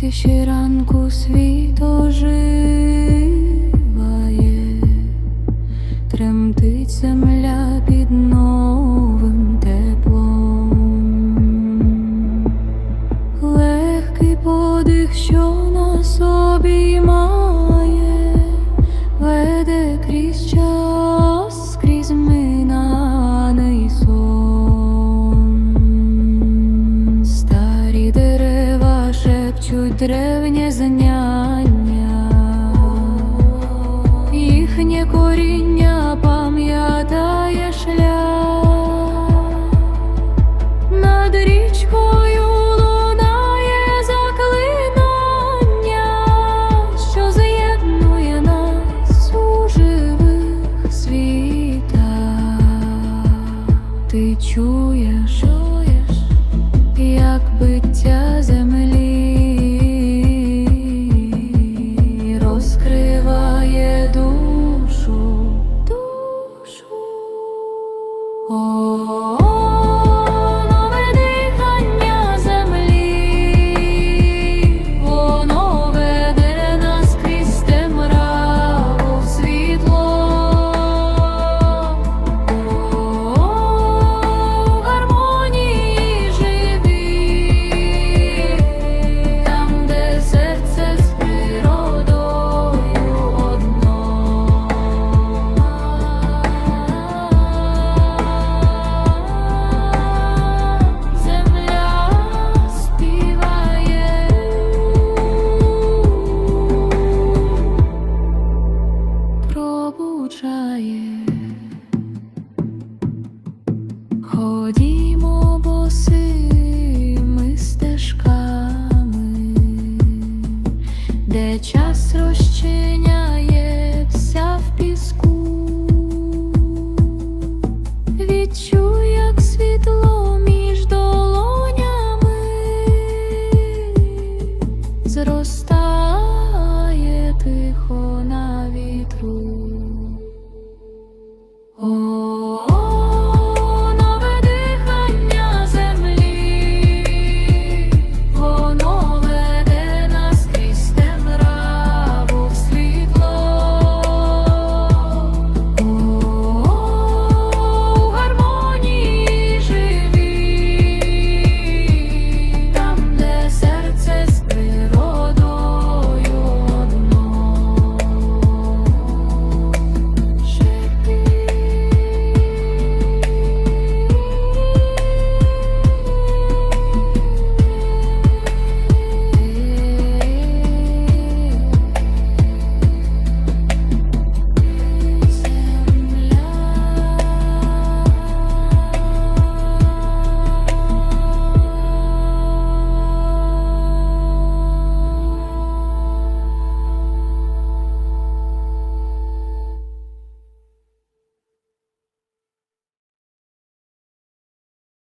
тиші ранку світ оживає, тремтить земля під новим теплом, легкий подих, що на обіймає, древнє знання, їхнє коріння пам'ятає шлях. Над річкою лунає заклинання, що з'єднує нас у живих світах. Ти чуєш, як биття землі oh. ходімо босими стежками, де час розчиняється в піску. Відчу